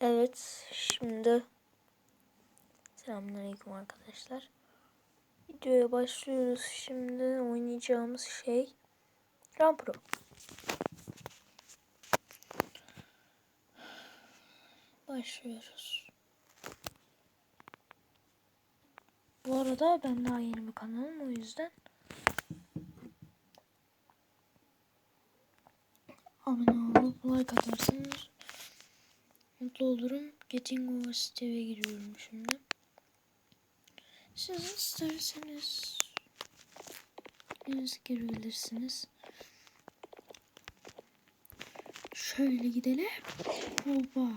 Evet şimdi Selamünaleyküm arkadaşlar. Videoya başlıyoruz. Şimdi oynayacağımız şey Rampro. Başlıyoruz. Bu arada ben daha yeni bir kanalım o yüzden mutlu olurum. Getting Over Steve'e giriyorum şimdi. Siz isterseniz Deniz girebilirsiniz. Şöyle gidelim. Hoppa.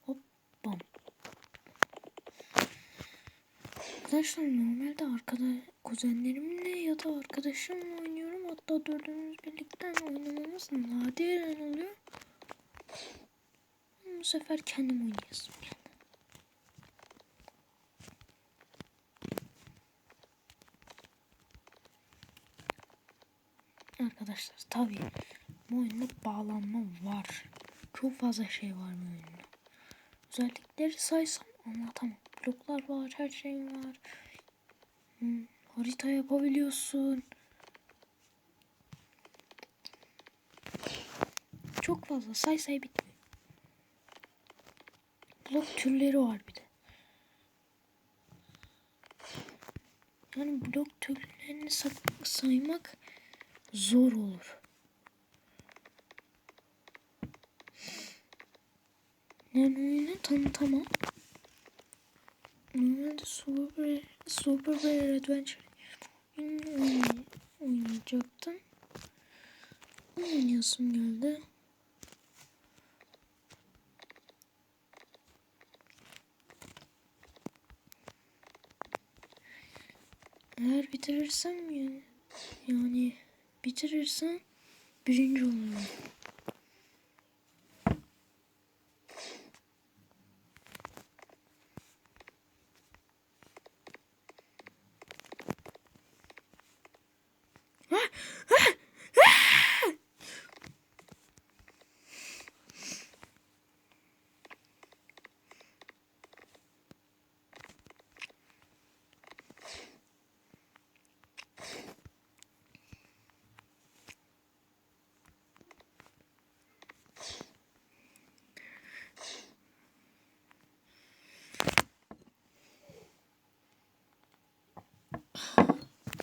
Hop bam. Arkadaşlar normalde arkada kuzenlerimle ya da arkadaşımla oynuyorum. Hatta dördümüz birlikte oynamamız nadiren oluyor. Bu sefer kendim oynayasım geldi. Arkadaşlar tabii bu oyunda bağlanma var. Çok fazla şey var bu oyunda. Özellikleri saysam anlatamam. Bloklar var, her şey var. Hmm, harita yapabiliyorsun. Çok fazla say say bitmiyor. Blok türleri var bir de. Yani blok türlerini sa- saymak zor olur. Yani oyunu tanıtamam. Normalde Super, Super Bear Adventure oynay- oynayacaktım. Oynayasım geldi. Eğer bitirirsem yani, yani bitirirsem birinci olurum.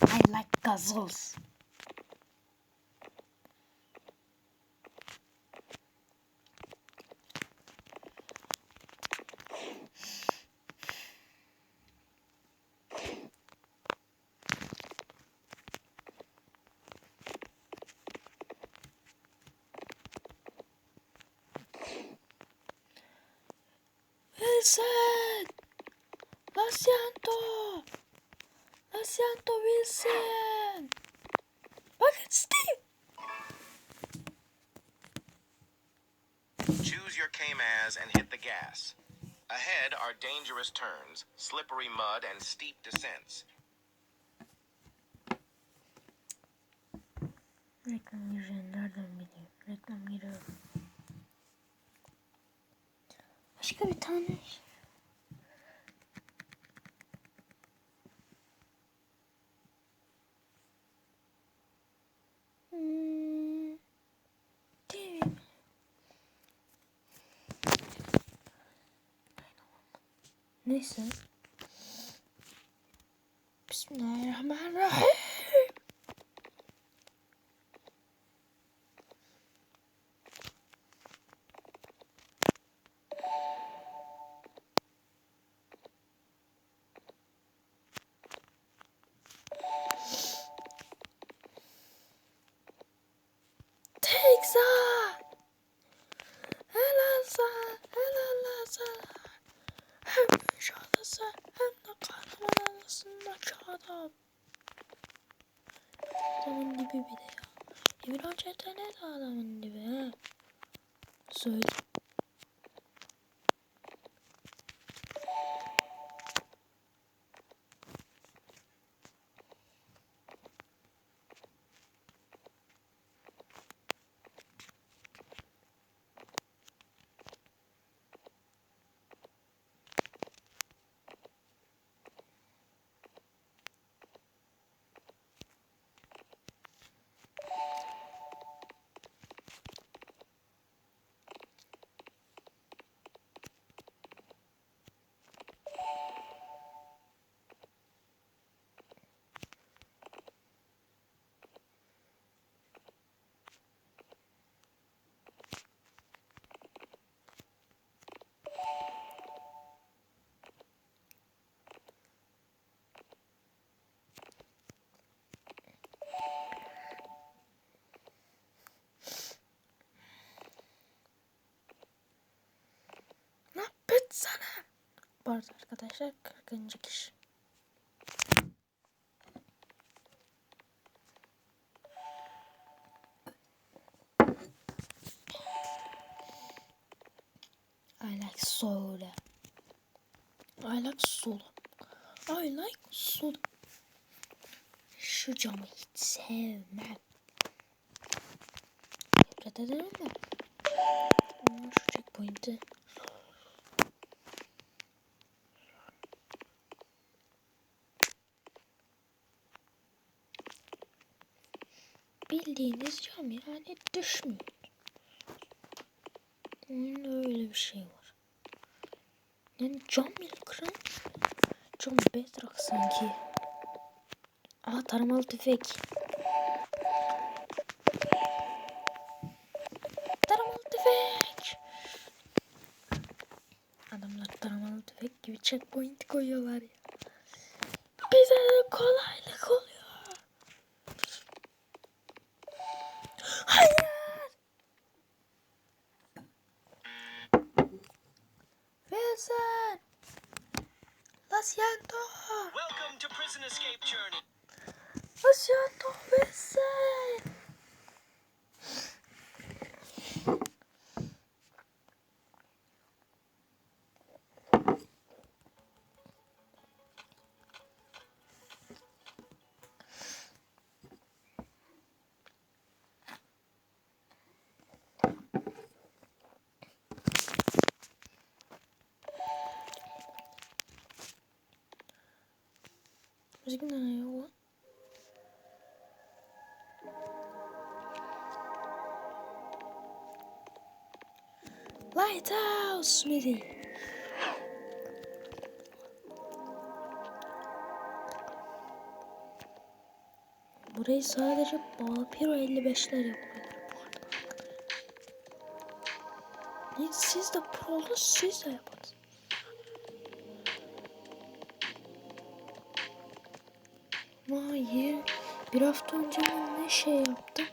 I like. Wilson! Lo siento! Lo siento, Wilson! Bakın Steve! Choose your KMAZ and hit the gas. Ahead are dangerous turns, slippery mud, and steep descents. Reklam gireceğini nereden bileyim? Reklam giriyor. Başka bir tane Neyse. Bismillahirrahmanirrahim. Bir de ya. İmran Çetin ne adamın dibi he. Söyle. Arada arkadaşlar 40. kişi. I like soda. I like soda. I like soda. Şu camı hiç sevmem. Nefret ederim mi? Ama şu checkpoint'i. Bildiğiniz cam yani düşmüyor. Oyunda öyle bir şey var. Yani cam bile. Cam bedrock sanki. Aa taramalı tüfek. Taramalı tüfek. Adamlar taramalı tüfek gibi checkpoint koyuyorlar ya. Bize de Wilson. Lo siento. Welcome to Prison Escape Journey. Lo siento, Wilson. Müzik ne ya lan? Lighthouse Smithy. Burayı sadece Balpiro 55'ler yapabilir bu arada. Ne, siz de prolu siz de yapın. Hayır. Bir hafta önce ne şey yaptım?